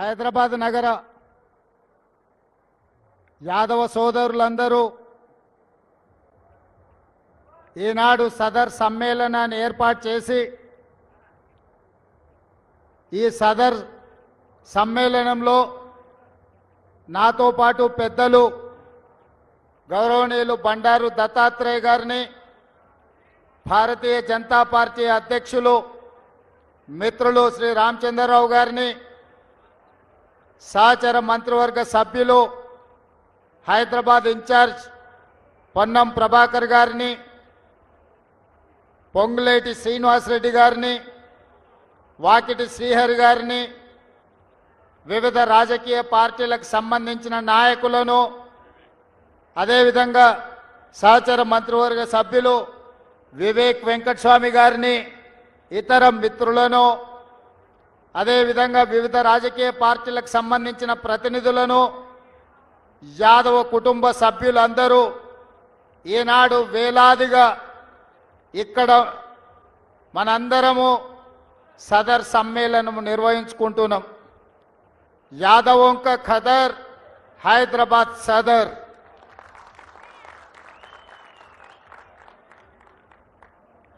హైదరాబాద్ నగర యాదవ సోదరులందరూ ఈనాడు సదర్ సమ్మేళనాన్ని ఏర్పాటు చేసి ఈ సదర్ సమ్మేళనంలో నాతో పాటు పెద్దలు గౌరవనీయులు బండారు దత్తాత్రేయ గారిని భారతీయ జనతా పార్టీ అధ్యక్షులు మిత్రులు శ్రీ రామచంద్రరావు గారిని సహచర మంత్రివర్గ సభ్యులు హైదరాబాద్ ఇన్ఛార్జ్ పొన్నం ప్రభాకర్ గారిని పొంగులేటి శ్రీనివాసరెడ్డి గారిని వాకిటి శ్రీహరి గారిని వివిధ రాజకీయ పార్టీలకు సంబంధించిన నాయకులను అదేవిధంగా సహచర మంత్రివర్గ సభ్యులు వివేక్ వెంకటస్వామి గారిని ఇతర మిత్రులను అదేవిధంగా వివిధ రాజకీయ పార్టీలకు సంబంధించిన ప్రతినిధులను యాదవ కుటుంబ సభ్యులందరూ ఈనాడు వేలాదిగా ఇక్కడ మనందరము సదర్ సమ్మేళనం నిర్వహించుకుంటున్నాం. యాదవంక ఖదర్ హైదరాబాద్ సదర్.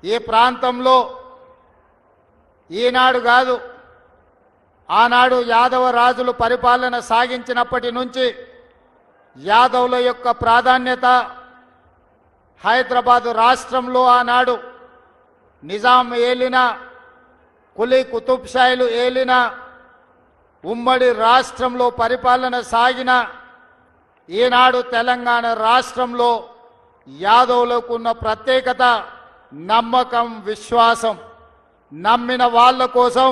ఈ ప్రాంతంలో ఈనాడు కాదు ఆనాడు యాదవ రాజులు పరిపాలన సాగించినప్పటి నుంచి యాదవుల యొక్క ప్రాధాన్యత హైదరాబాదు రాష్ట్రంలో ఆనాడు నిజాం ఏలిన కులీ కుతుబ్షాయిలు ఏలిన ఉమ్మడి రాష్ట్రంలో పరిపాలన సాగిన ఈనాడు తెలంగాణ రాష్ట్రంలో యాదవులకు ఉన్న ప్రత్యేకత నమ్మకం విశ్వాసం నమ్మిన వాళ్ళ కోసం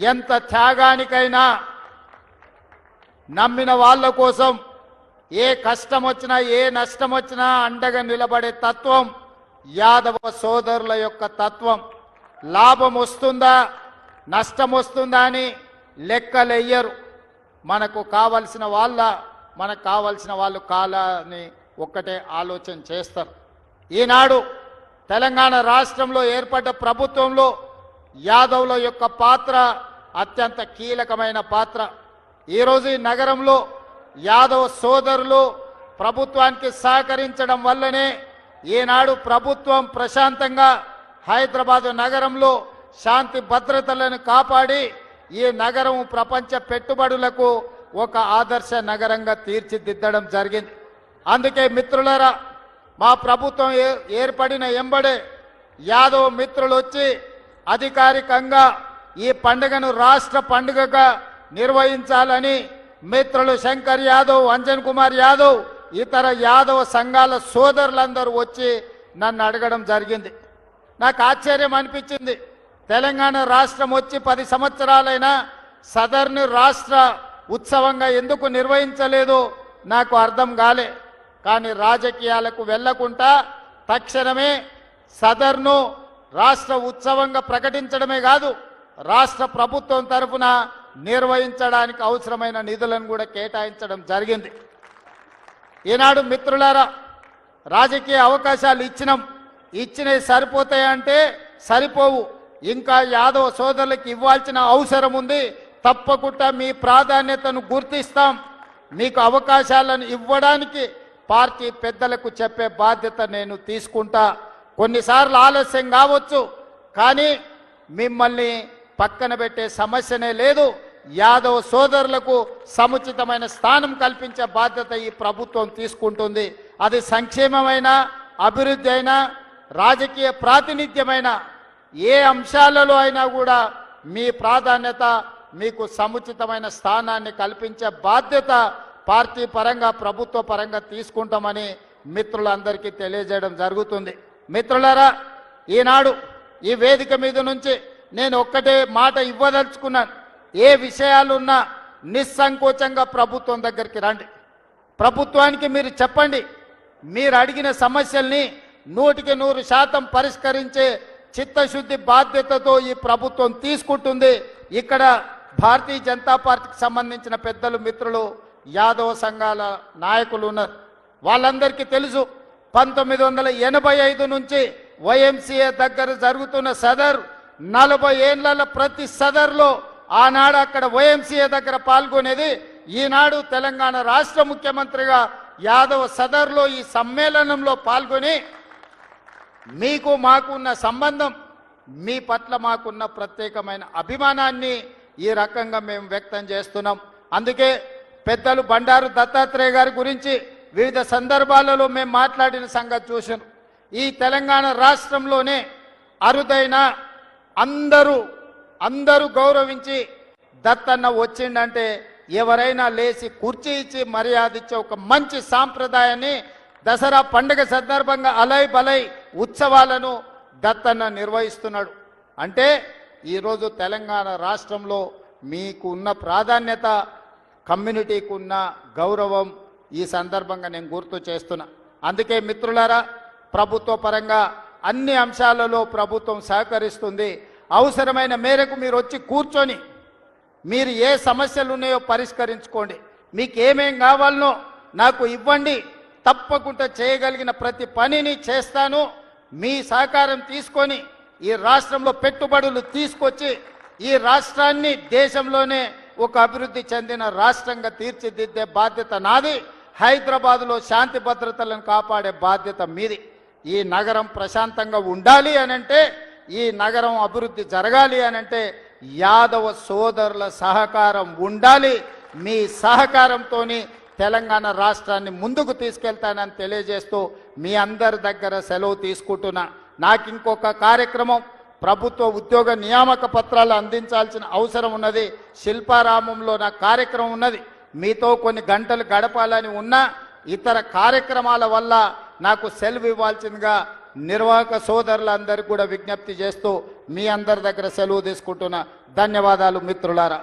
ఎంత త్యాగానికైనా నమ్మిన వాళ్ళ కోసం ఏ కష్టం వచ్చినా ఏ నష్టం వచ్చినా అండగా నిలబడే తత్వం యాదవ సోదరుల యొక్క తత్వం. లాభం వస్తుందా నష్టం వస్తుందా అని లెక్కలెయ్యరు. మనకు కావలసిన వాళ్ళ మనకు కావలసిన వాళ్ళు కాలని ఒక్కటే ఆలోచన చేస్తారు. ఈనాడు తెలంగాణ రాష్ట్రంలో ఏర్పడ్డ ప్రభుత్వంలో యాదవుల యొక్క పాత్ర అత్యంత కీలకమైన పాత్ర. ఈరోజు ఈ నగరంలో యాదవ సోదరులు ప్రభుత్వానికి సహకరించడం వల్లనే ఈనాడు ప్రభుత్వం ప్రశాంతంగా హైదరాబాదు నగరంలో శాంతి భద్రతలను కాపాడి ఈ నగరం ప్రపంచ పెట్టుబడులకు ఒక ఆదర్శ నగరంగా తీర్చిదిద్దడం జరిగింది. అందుకే మిత్రులరా మా ప్రభుత్వం ఏ- ఏర్పడిన ఎంబడే యాదవ్ మిత్రులు వచ్చి అధికారికంగా ఈ పండుగను రాష్ట్ర పండుగగా నిర్వహించాలని మిత్రులు శంకర్ యాదవ్ అంజన్ కుమార్ యాదవ్ ఇతర యాదవ సంఘాల సోదరులందరూ వచ్చి నన్ను అడగడం జరిగింది. నాకు ఆశ్చర్యం అనిపించింది. తెలంగాణ రాష్ట్రం వచ్చి పది సంవత్సరాలైనా సదర్ను రాష్ట్ర ఉత్సవంగా ఎందుకు నిర్వహించలేదు నాకు అర్థం కాలే. కానీ రాజకీయాలకు వెళ్ళకుండా తక్షణమే సదర్ను రాష్ట్ర ఉత్సవంగా ప్రకటించడమే కాదు రాష్ట్ర ప్రభుత్వం తరఫున నిర్వహించడానికి అవసరమైన నిధులను కూడా కేటాయించడం జరిగింది. ఈనాడు మిత్రులారా రాజకీయ అవకాశాలు ఇచ్చినాం. ఇచ్చినవి సరిపోతాయంటే సరిపోవు. ఇంకా యాదవ సోదరులకు ఇవ్వాల్సిన అవసరం ఉంది. తప్పకుండా మీ ప్రాధాన్యతను గుర్తిస్తాం. మీకు అవకాశాలను ఇవ్వడానికి పార్టీ పెద్దలకు చెప్పే బాధ్యత నేను తీసుకుంటా. కొన్నిసార్లు ఆలస్యం కావచ్చు కానీ మిమ్మల్ని పక్కన పెట్టే సమస్యనే లేదు. యాదవ్ సోదరులకు సముచితమైన స్థానం కల్పించే బాధ్యత ఈ ప్రభుత్వం తీసుకుంటుంది. అది సంక్షేమమైన అభివృద్ధి అయినా రాజకీయ ప్రాతినిధ్యమైన ఏ అంశాలలో అయినా కూడా మీ ప్రాధాన్యత మీకు సముచితమైన స్థానాన్ని కల్పించే బాధ్యత పార్టీ పరంగా ప్రభుత్వ పరంగా తీసుకుంటామని మిత్రులందరికీ తెలియజేయడం జరుగుతుంది. మిత్రులారా ఈనాడు ఈ వేదిక మీద నుంచి నేను ఒక్కటే మాట ఇవ్వదలుచుకున్నాను. ఏ విషయాలున్నా నిస్సంకోచంగా ప్రభుత్వం దగ్గరికి రండి. ప్రభుత్వానికి మీరు చెప్పండి. మీరు అడిగిన సమస్యల్ని నూటికి నూరు శాతం పరిష్కరించే చిత్తశుద్ధి బాధ్యతతో ఈ ప్రభుత్వం తీసుకుంటుంది. ఇక్కడ భారతీయ జనతా పార్టీకి సంబంధించిన పెద్దలు మిత్రులు యాదవ సంఘాల నాయకులు ఉన్నారు. వాళ్ళందరికీ తెలుసు పంతొమ్మిది వందల ఎనభై ఐదు నుంచి వైఎంసీఏ దగ్గర జరుగుతున్న సదర్ నలభై ఏళ్ళ ప్రతి సదర్లో ఆనాడు అక్కడ వైఎంసీఏ దగ్గర పాల్గొనేది. ఈనాడు తెలంగాణ రాష్ట్ర ముఖ్యమంత్రిగా యాదవ్ సదర్లో ఈ సమ్మేళనంలో పాల్గొని మీకు మాకున్న సంబంధం మీ పట్ల మాకున్న ప్రత్యేకమైన అభిమానాన్ని ఈ రకంగా మేము వ్యక్తం చేస్తున్నాం. అందుకే పెద్దలు బండారు దత్తాత్రేయ గారి గురించి వివిధ సందర్భాలలో మేము మాట్లాడిన సంగతి చూసాను ఈ తెలంగాణ రాష్ట్రంలోనే అరుదైన అందరూ అందరూ గౌరవించి దత్తన్న వచ్చిండంటే ఎవరైనా లేచి కుర్చీ ఇచ్చి మర్యాద ఇచ్చే ఒక మంచి సాంప్రదాయాన్ని దసరా పండుగ సందర్భంగా అలై బలై ఉత్సవాలను దత్తన్న నిర్వహిస్తున్నాడు. అంటే ఈరోజు తెలంగాణ రాష్ట్రంలో మీకు ఉన్న ప్రాధాన్యత కమ్యూనిటీకి ఉన్న గౌరవం ఈ సందర్భంగా నేను గుర్తు చేస్తున్నా. అందుకే మిత్రులారా ప్రభుత్వ పరంగా అన్ని అంశాలలో ప్రభుత్వం సహకరిస్తుంది. అవసరమైన మేరకు మీరు వచ్చి కూర్చొని మీరు ఏ సమస్యలు ఉన్నాయో పరిష్కరించుకోండి. మీకు ఏమేం కావాలనో నాకు ఇవ్వండి. తప్పకుండా చేయగలిగిన ప్రతి పనిని చేస్తాను. మీ సహకారం తీసుకొని ఈ రాష్ట్రంలో పెట్టుబడులు తీసుకొచ్చి ఈ రాష్ట్రాన్ని దేశంలోనే ఒక అభివృద్ధి చెందిన రాష్ట్రంగా తీర్చిదిద్దే బాధ్యత నాది. హైదరాబాదులో శాంతి భద్రతలను కాపాడే బాధ్యత మీది. ఈ నగరం ప్రశాంతంగా ఉండాలి అనంటే ఈ నగరం అభివృద్ధి జరగాలి అనంటే యాదవ సోదరుల సహకారం ఉండాలి. మీ సహకారంతో తెలంగాణ రాష్ట్రాన్ని ముందుకు తీసుకెళ్తానని తెలియజేస్తూ మీ అందరి దగ్గర సెలవు తీసుకుంటున్నా. నాకు ఇంకొక కార్యక్రమం ప్రభుత్వ ఉద్యోగ నియామక పత్రాలు అందించాల్సిన అవసరం ఉన్నది. శిల్పారామంలో నా కార్యక్రమం ఉన్నది. మీతో కొన్ని గంటలు గడపాలని ఉన్నా ఇతర కార్యక్రమాల వల్ల నాకు సెలవు ఇవ్వాల్సిందిగా నిర్వాహక సోదరులందరికీ కూడా విజ్ఞప్తి చేస్తూ మీ అందరి దగ్గర సెలవు తీసుకుంటున్నా. ధన్యవాదాలు మిత్రులారా.